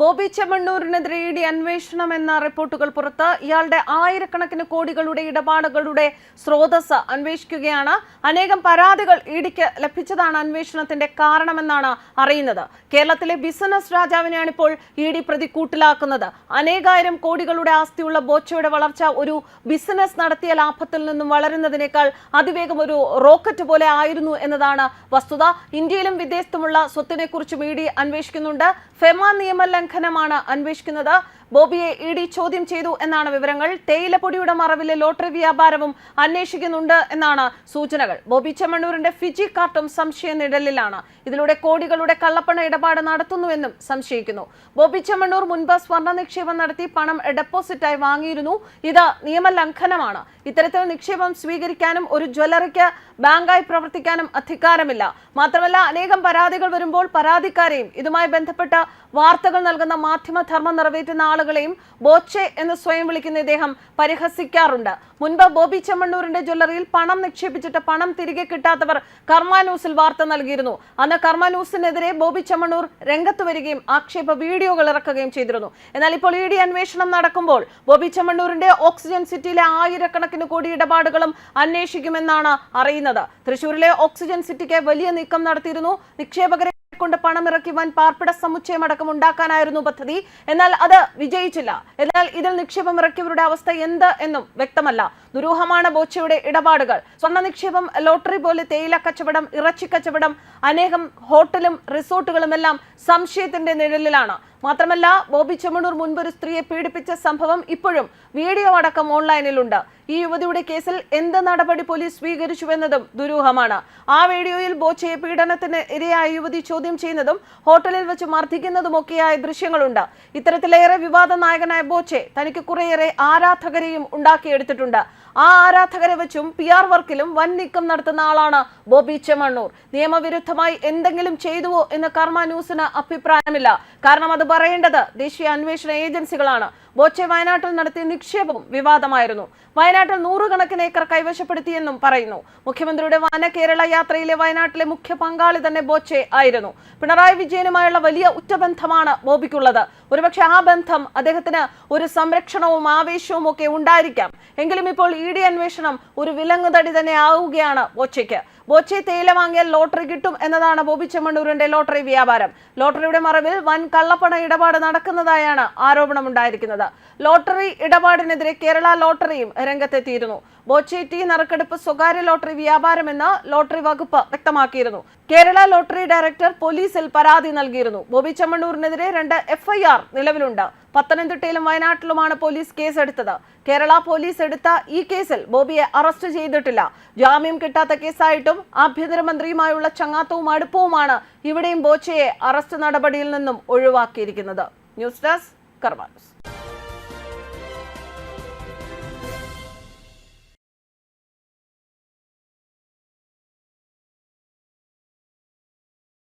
Bobby ചെമ്മണ്ണൂരിനെതിരെ E അന്വേഷണം എന്ന റിപ്പോർട്ടുകൾ പുറത്ത്. ഇയാളുടെ ആയിരക്കണക്കിന് കോടികളുടെ ഇടപാടുകളുടെ സ്രോതസ് അന്വേഷിക്കുകയാണ്. അനേകം പരാതികൾ ഇടിക്ക് ലഭിച്ചതാണ് അന്വേഷണത്തിന്റെ കാരണമെന്നാണ് അറിയുന്നത്. കേരളത്തിലെ ബിസിനസ് രാജാവിനെയാണ് ഇപ്പോൾ ഇ ഡി പ്രതി കൂട്ടിലാക്കുന്നത്. അനേകായിരം കോടികളുടെ ആസ്തിയുള്ള ബോച്ചയുടെ വളർച്ച ഒരു ബിസിനസ് നടത്തിയ ലാഭത്തിൽ നിന്നും വളരുന്നതിനേക്കാൾ അതിവേഗം ഒരു റോക്കറ്റ് പോലെ ആയിരുന്നു എന്നതാണ് വസ്തുത. ഇന്ത്യയിലും വിദേശത്തുമുള്ള സ്വത്തിനെ കുറിച്ചും ഇ ഡി അന്വേഷിക്കുന്നുണ്ട്. ഫെമ നിയമ ലംഘനമാണ് അന്വേഷിക്കുന്നത്. ബോബിയെ ഇ ഡി ചോദ്യം ചെയ്തു എന്നാണ് വിവരങ്ങൾ. തേയിലപ്പൊടിയുടെ മറവിലെ ലോട്ടറി വ്യാപാരവും അന്വേഷിക്കുന്നുണ്ട് എന്നാണ് സൂചനകൾ. ബോബി ചെമ്മണ്ണൂരിന്റെ ഫിജി കാർട്ടും സംശയ നിഴലിലാണ്. ഇതിലൂടെ കോടികളുടെ കള്ളപ്പണ ഇടപാട് നടത്തുന്നുവെന്നും സംശയിക്കുന്നു. ബോബി ചെമ്മണ്ണൂർ മുൻപ് സ്വർണ നിക്ഷേപം നടത്തി പണം ഡെപ്പോസിറ്റായി വാങ്ങിയിരുന്നു. ഇത് നിയമലംഘനമാണ്. ഇത്തരത്തിൽ നിക്ഷേപം സ്വീകരിക്കാനും ഒരു ജ്വല്ലറിക്ക് ബാങ്കായി പ്രവർത്തിക്കാനും അധികാരമില്ല. മാത്രമല്ല അനേകം പരാതികൾ വരുമ്പോൾ പരാതിക്കാരെയും ഇതുമായി ബന്ധപ്പെട്ട വാർത്തകൾ നൽകുന്ന മാധ്യമധർമ്മം നിറവേറ്റുന്ന ആളുകളെയും ബോച്ചെ എന്ന് സ്വയം വിളിക്കുന്ന ഇദ്ദേഹം പരിഹസിക്കാറുണ്ട്. മുൻപ് ബോബി ചെമ്മണ്ണൂരിന്റെ ജ്വല്ലറിയിൽ പണം നിക്ഷേപിച്ചിട്ട് പണം തിരികെ കിട്ടാത്തവർ കർമാന്യൂസിൽ വാർത്ത നൽകിയിരുന്നു. അന്ന് കർമാന്യൂസിനെതിരെ ബോബി ചെമ്മണ്ണൂർ രംഗത്ത് വരികയും ആക്ഷേപ വീഡിയോകൾ ഇറക്കുകയും ചെയ്തിരുന്നു. എന്നാൽ ഇപ്പോൾ ഇ ഡി അന്വേഷണം നടക്കുമ്പോൾ ബോബി ചെമ്മണ്ണൂരിന്റെ ഓക്സിജൻ സിറ്റിയിലെ ആയിരക്കണക്കിന് കോടി ഇടപാടുകളും അന്വേഷിക്കുമെന്നാണ് അറിയുന്നത്. തൃശൂരിലെ ഓക്സിജൻ സിറ്റിക്ക് വലിയ നീക്കം നടത്തിയിരുന്നു നിക്ഷേപകരെ കൊണ്ട് പണമിറക്കി വൻ പാർപ്പിട സമുച്ചയം അടക്കം ഉണ്ടാക്കാനായിരുന്നു പദ്ധതി. എന്നാൽ അത് വിജയിച്ചില്ല. എന്നാൽ ഇതിൽ നിക്ഷേപം ഇറക്കിയവരുടെ അവസ്ഥ എന്ത് എന്നും വ്യക്തമല്ല. ദുരൂഹമാണ് ബോച്ചയുടെ ഇടപാടുകൾ. സ്വർണ നിക്ഷേപം ലോട്ടറി പോലെ തേയില കച്ചവടം ഇറച്ചി കച്ചവടം അനേകം ഹോട്ടലും റിസോർട്ടുകളും എല്ലാം സംശയത്തിന്റെ നിഴലിലാണ്. മാത്രമല്ല ബോബി ചെമ്മണൂർ മുൻപ് ഒരു സ്ത്രീയെ പീഡിപ്പിച്ച സംഭവം ഇപ്പോഴും വീഡിയോ അടക്കം ഓൺലൈനിലുണ്ട്. ഈ യുവതിയുടെ കേസിൽ എന്ത് നടപടി പോലീസ് സ്വീകരിച്ചുവെന്നതും ദുരൂഹമാണ്. ആ വീഡിയോയിൽ ബോച്ചയെ പീഡനത്തിന് ഇരയായ യുവതി ചോദ്യം ചെയ്യുന്നതും ഹോട്ടലിൽ വെച്ച് മർദ്ദിക്കുന്നതുമൊക്കെയായ ദൃശ്യങ്ങളുണ്ട്. ഇത്തരത്തിലേറെ വിവാദ നായകനായ ബോച്ചെ തനിക്ക് കുറേയേറെ ആരാധകരെയും ഉണ്ടാക്കിയെടുത്തിട്ടുണ്ട്. ആ ആരാധകരെ വെച്ചും പി ആർ വർക്കിലും വൻ നീക്കം നടത്തുന്ന ആളാണ് ബോബി ചെമ്മണ്ണൂർ. നിയമവിരുദ്ധമായി എന്തെങ്കിലും ചെയ്തുവോ എന്ന് കർമ്മ ന്യൂസിന് അഭിപ്രായമില്ല. കാരണം അത് പറയേണ്ടത് ദേശീയ അന്വേഷണ ഏജൻസികളാണ്. ബോച്ചെ വയനാട്ടിൽ നടത്തിയ നിക്ഷേപവും വിവാദമായിരുന്നു. വയനാട്ടിൽ നൂറുകണക്കിന് ഏക്കർ കൈവശപ്പെടുത്തിയെന്നും പറയുന്നു. മുഖ്യമന്ത്രിയുടെ വന കേരള യാത്രയിലെ വയനാട്ടിലെ മുഖ്യ പങ്കാളി തന്നെ ബോച്ചെ ആയിരുന്നു. പിണറായി വിജയനുമായുള്ള വലിയ ഉറ്റബന്ധമാണ് ബോബിക്കുള്ളത്. ഒരുപക്ഷെ ആ ബന്ധം അദ്ദേഹത്തിന് ഒരു സംരക്ഷണവും ആവേശവും ഒക്കെ ഉണ്ടായിരിക്കാം. എങ്കിലും ഇപ്പോൾ ഇ ഡി അന്വേഷണം ഒരു വിലങ്ങുതടി തന്നെ ആവുകയാണ് ബോച്ചയ്ക്ക്. ബോച്ചെ തേയില വാങ്ങിയാൽ ലോട്ടറി കിട്ടും എന്നതാണ് ബോബി ചെമ്മണ്ണൂരിന്റെ ലോട്ടറി വ്യാപാരം. ലോട്ടറിയുടെ മറവിൽ വൻ കള്ളപ്പണ ഇടപാട് നടക്കുന്നതായാണ് ആരോപണം ഉണ്ടായിരിക്കുന്നത് ലോട്ടറി ഇടപാടിനെതിരെ കേരള ലോട്ടറിയും രംഗത്തെത്തിയിരുന്നു. ബോച്ചെ ടി നറുക്കെടുപ്പ് സ്വകാര്യ ലോട്ടറി വ്യാപാരമെന്ന് ലോട്ടറി വകുപ്പ് വ്യക്തമാക്കിയിരുന്നു. കേരള ലോട്ടറി ഡയറക്ടർ പോലീസിൽ പരാതി നൽകിയിരുന്നു. ബോബി ചെമ്മണ്ണൂരിനെതിരെ രണ്ട് എഫ്ഐആർ നിലവിലുണ്ട്. പത്തനംതിട്ടയിലും വയനാട്ടിലുമാണ് പോലീസ് കേസെടുത്തത്. കേരള പോലീസ് എടുത്ത ഈ കേസിൽ ബോബിയെ അറസ്റ്റ് ചെയ്തിട്ടില്ല. ജാമ്യം കിട്ടാത്ത കേസായിട്ടും ആഭ്യന്തരമന്ത്രിയുമായുള്ള ചങ്ങാത്തവും അടുപ്പവുമാണ് ഇവിടെയും ബോച്ചയെ അറസ്റ്റ് നടപടിയിൽ നിന്നും ഒഴിവാക്കിയിരിക്കുന്നത്. News desk കർമാനസ്